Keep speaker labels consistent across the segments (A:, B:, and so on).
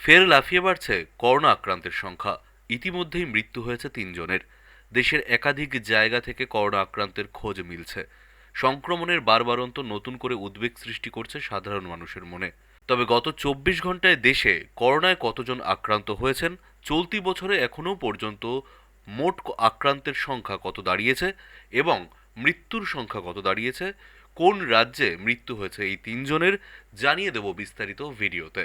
A: ফের লাফিয়ে বাড়ছে করোনা আক্রান্তের সংখ্যা। ইতিমধ্যেই মৃত্যু হয়েছে তিনজনের। দেশের একাধিক জায়গা থেকে করোনা আক্রান্তের খোঁজ মিলছে। সংক্রমণের বারবারন্ত নতুন করে উদ্বেগ সৃষ্টি করছে সাধারণ মানুষের মনে। তবে গত চব্বিশ ঘন্টায় দেশে করোনায় কতজন আক্রান্ত হয়েছেন, চলতি বছরে এখনও পর্যন্ত মোট আক্রান্তের সংখ্যা কত দাঁড়িয়েছে এবং মৃত্যুর সংখ্যা কত দাঁড়িয়েছে, কোন রাজ্যে মৃত্যু হয়েছে এই তিনজনের, জানিয়ে দেব বিস্তারিত ভিডিওতে।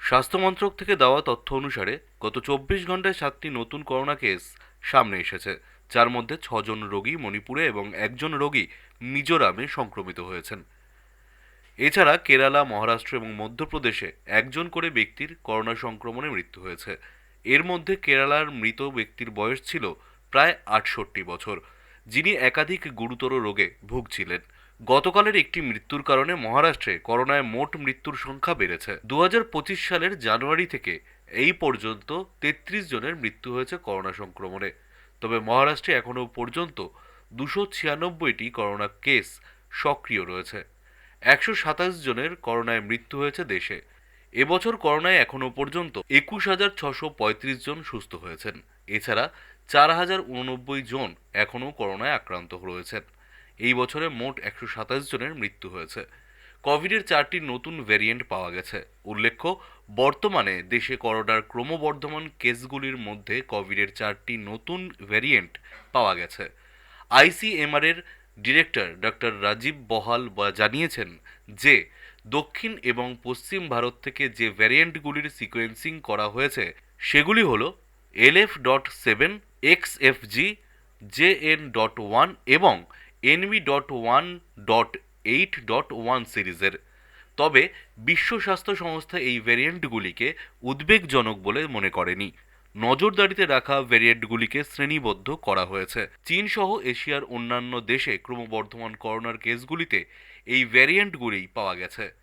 A: স্বাস্থ্য মন্ত্রক থেকে দেওয়া তথ্য অনুসারে, গত চব্বিশ ঘন্টায় সাতটি নতুন করোনা কেস সামনে এসেছে, যার মধ্যে ছজন রোগী মণিপুরে এবং একজন রোগী মিজোরামে সংক্রমিত হয়েছেন। এছাড়া কেরালা, মহারাষ্ট্র এবং মধ্যপ্রদেশে একজন করে ব্যক্তির করোনা সংক্রমণে মৃত্যু হয়েছে। এর মধ্যে কেরালার মৃত ব্যক্তির বয়স ছিল প্রায় আটষট্টি বছর, যিনি একাধিক গুরুতর রোগে ভুগছিলেন। গতকালের একটি মৃত্যুর কারণে মহারাষ্ট্রে করোনায় মোট মৃত্যুর সংখ্যা বেড়েছে। দু হাজার পঁচিশ সালের জানুয়ারি থেকে এই পর্যন্ত তেত্রিশ জনের মৃত্যু হয়েছে করোনা সংক্রমণে। তবে মহারাষ্ট্রে এখনও পর্যন্ত দুশো ছিয়ানব্বইটি করোনা কেস সক্রিয় রয়েছে। একশো সাতাশ জনের করোনায় মৃত্যু হয়েছে দেশে। এবছর করোনায় এখনও পর্যন্ত একুশ হাজার ছশো পঁয়ত্রিশ জন সুস্থ হয়েছেন। এছাড়া চার হাজার উননব্বই জন এখনও করোনায় আক্রান্ত রয়েছেন। এই বছরে মোট একশো সাতাশ জনের মৃত্যু হয়েছে। কোভিডের চারটি নতুন ভ্যারিয়েন্ট পাওয়া গেছে। উল্লেখ্য, বর্তমানে দেশে করোনার ক্রমবর্ধমান কেসগুলির মধ্যে কোভিডের চারটি নতুন ভ্যারিয়েন্ট পাওয়া গেছে। আইসিএমআর এর ডিরেক্টর ডক্টর রাজীব বহাল জানিয়েছেন যে, দক্ষিণ এবং পশ্চিম ভারত থেকে যে ভ্যারিয়েন্টগুলির সিকোয়েন্সিং করা হয়েছে, সেগুলি হল L F dot seven, X F G, J N dot one এবং NV dot one dot eight dot one সিরিজের। তবে বিশ্ব স্বাস্থ্য সংস্থা এই ভ্যারিয়েন্টগুলিকে উদ্বেগজনক বলে মনে করেনি। নজরদারিতে রাখা ভ্যারিয়েন্টগুলিকে শ্রেণীবদ্ধ করা হয়েছে। চীন সহ এশিয়ার অন্যান্য দেশে ক্রমবর্ধমান করোনার কেসগুলিতে এই ভ্যারিয়েন্টগুলি পাওয়া গেছে।